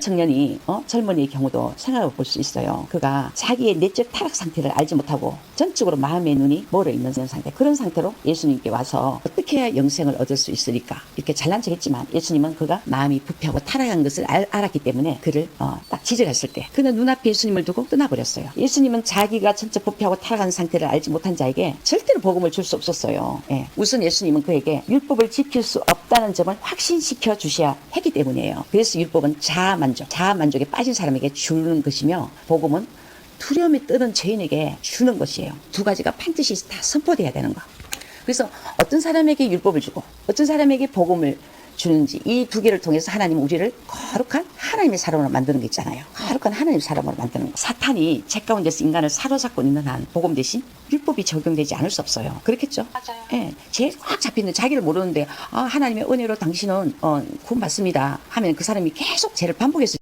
청년이 어? 젊은이의 경우도 생각해 볼 수 있어요. 그가 자기의 내적 타락 상태를 알지 못하고 전적으로 마음의 눈이 멀어 있는 상태. 그런 상태로 예수님께 와서 어떻게 해야 영생을 얻을 수 있으리까 이렇게 잘난 척했지만 예수님은 그가 마음이 부패하고 타락한 것을 알, 알았기 때문에 그를 어, 딱 지적했을 때 그는 눈앞에 예수님을 두고 떠나버렸어요. 예수님은 자기가 전적 부패하고 타락한 상태를 알지 못한 자에게 절대로 복음을 줄 수 없었어요. 예. 우선 예수님은 그에게 율법을 지킬 수 없 다는 점을 확신시켜 주셔야 했기 때문이에요. 그래서 율법은 자아 만족, 자아 만족에 빠진 사람에게 주는 것이며 복음은 두려움에 떠는 죄인에게 주는 것이에요. 두 가지가 반드시 다 선포돼야 되는 거. 그래서 어떤 사람에게 율법을 주고 어떤 사람에게 복음을 주는지 이 두 개를 통해서 하나님은 우리를 거룩한 하나님의 사람으로 만드는 게 있잖아요. 거룩한 하나님의 사람으로 만드는 거. 사탄이 책 가운데서 인간을 사로잡고 있는 한 복음 대신 율법이 적용되지 않을 수 없어요. 그렇겠죠? 맞아요. 예, 제일 꽉 잡히는 자기를 모르는데 아 하나님의 은혜로 당신은 어, 구원 받습니다 하면 그 사람이 계속 죄를 반복해서